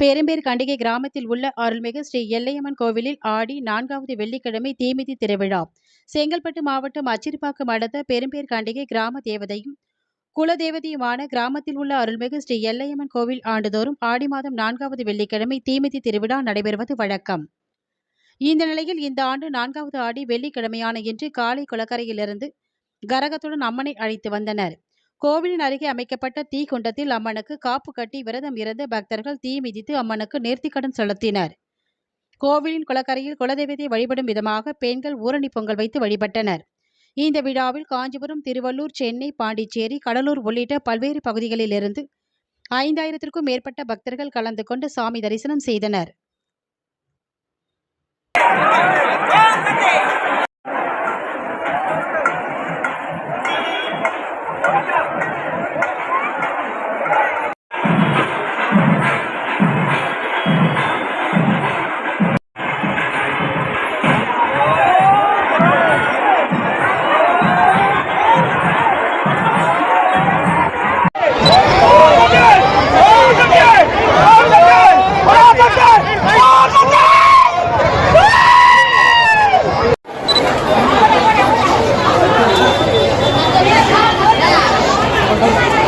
பெரும்பேர் கண்டிகை கிராமத்தில் உள்ள அருள்மிகு ஸ்ரீ எல்லையம்மன் கோவிலில் ஆடி நான்காவது வெள்ளிக்கிழமை தீமிதி திருவிழா. செங்கல்பட்டு மாவட்டம் அச்சிறுபாக்கம் அடுத்த பெரும்பேர் கண்டிகை கிராம தேவதையும் குலதேவதையுமான கிராமத்தில் உள்ள அருள்மிகு ஸ்ரீ எல்லையம்மன் கோவில் ஆண்டுதோறும் ஆடி மாதம் நான்காவது வெள்ளிக்கிழமை தீமிதி திருவிழா நடைபெறுவது வழக்கம். இந்த நிலையில் இந்த ஆண்டு நான்காவது ஆடி வெள்ளிக்கிழமையான இன்று காலை குளக்கரையிலிருந்து கரகத்துடன் அம்மனை அழைத்து வந்தனர். கோவிலின் அருகே அமைக்கப்பட்ட தீக்குண்டத்தில் அம்மனுக்கு காப்பு கட்டி விரதம் இருந்த பக்தர்கள் தீ மிதித்து அம்மனுக்கு நேர்த்திக்கடன் செலுத்தினர். கோவிலின் குளக்கரையில் குலதெய்வத்தை வழிபடும் விதமாக பெண்கள் ஊரணி பொங்கல் வைத்து வழிபட்டனர். இந்த விழாவில் காஞ்சிபுரம் திருவள்ளூர் சென்னை பாண்டிச்சேரி கடலூர் உள்ளிட்ட பல்வேறு பகுதிகளிலிருந்து ஐந்தாயிரத்திற்கும் மேற்பட்ட பக்தர்கள் கலந்து கொண்டு சாமி தரிசனம் செய்தனர். Oh my God.